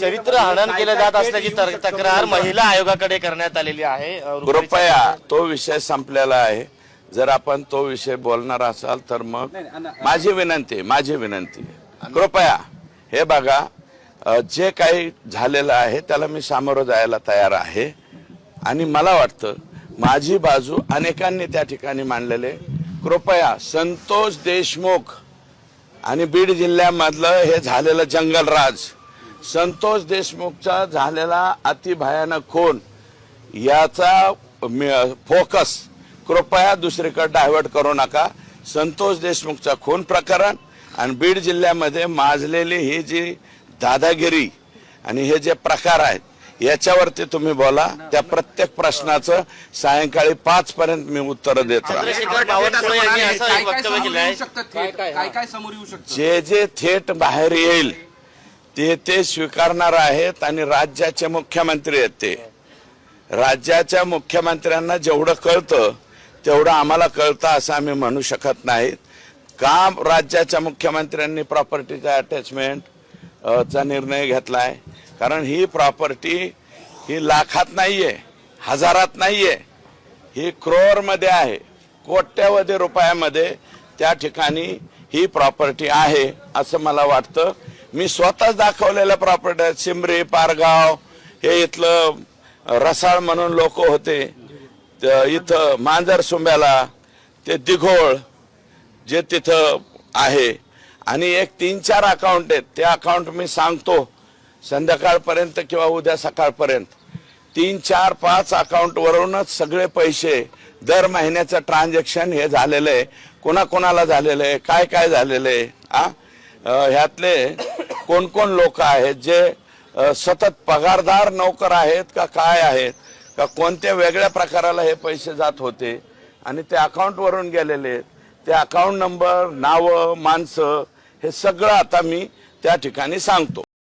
चरित्र हनन केलं जात असल्याची तर- तक्रार महिला आयोगाकडे करण्यात आलेली आहे. कृपया तो विषय संपलेला आहे. जर आपण तो विषय बोलणार असाल तर मग माझी विनंती माझी विनंती कृपया हे बघा जे काही झालेलं आहे त्याला मी सामोरं जायला तयार आहे. आणि मला वाटतं माझी बाजू अनेकांनी त्या ठिकाणी मांडलेले कृपया संतोष देशमुख आणि बीड जिल्ह्यामधलं हे झालेलं जंगलराज संतोष देशमुखचा झालेला अतिभयानक खून याचा म- फोकस. कृपया दुसरीकडे डायव्हर्ट करू नका. संतोष देशमुखचा खून प्रकरण आणि बीड जिल्ह्यामध्ये माजलेली ही जी दादागिरी आणि हे जे प्रकार आहेत याच्यावरती तुम्ही बोला. त्या प्रत्येक प्रश्नाचं सायंकाळी पाच पर्यंत मी उत्तर देत. जे जे थेट बाहेर येईल ते ते स्वीकारणार आहेत आणि राज्याचे मुख्यमंत्री आहेत ते. राज्याच्या मुख्यमंत्र्यांना जेवढं कळतं तेवढं आम्हाला कळतं असं आम्ही म्हणू शकत नाहीत. का राज्याच्या मुख्यमंत्र्यांनी प्रॉपर्टीचा अटॅचमेंट चा निर्णय घेतलाय? कारण ही प्रॉपर्टी ही लाखात नाहीये हजारात नाहीये. ही क्रोअरमध्ये आहे. कोट्यवधी रुपयामध्ये त्या ठिकाणी ही प्रॉपर्टी आहे असं मला वाटतं. मी स्वतःच दाखवलेल्या प्रॉपर्ट्या सिमरी पारगाव हे इथलं रसाळ म्हणून लोक होते. इथं मांजर सुंब्याला ते दिघोळ जे तिथं आहे. आणि एक तीन चार अकाउंट आहेत. ते अकाउंट मी सांगतो संध्याकाळपर्यंत किंवा उद्या सकाळपर्यंत. तीन चार पाच अकाउंटवरूनच सगळे पैसे दर महिन्याचं ट्रान्झॅक्शन हे झालेलं आहे. कोणाकोणाला झालेलं आहे? काय काय झालेलं आहे? आ? ह्यातले कोण कोण लोक आहेत जे सतत पगारदार नोकर आहेत का काय आहेत का कोणत्या वेगळ्या प्रकाराला हे पैसे जात होते आणि ते अकाउंटवरून गेलेले आहेत. ते अकाउंट नंबर नावं माणसं हे सगळं आता मी त्या ठिकाणी सांगतो.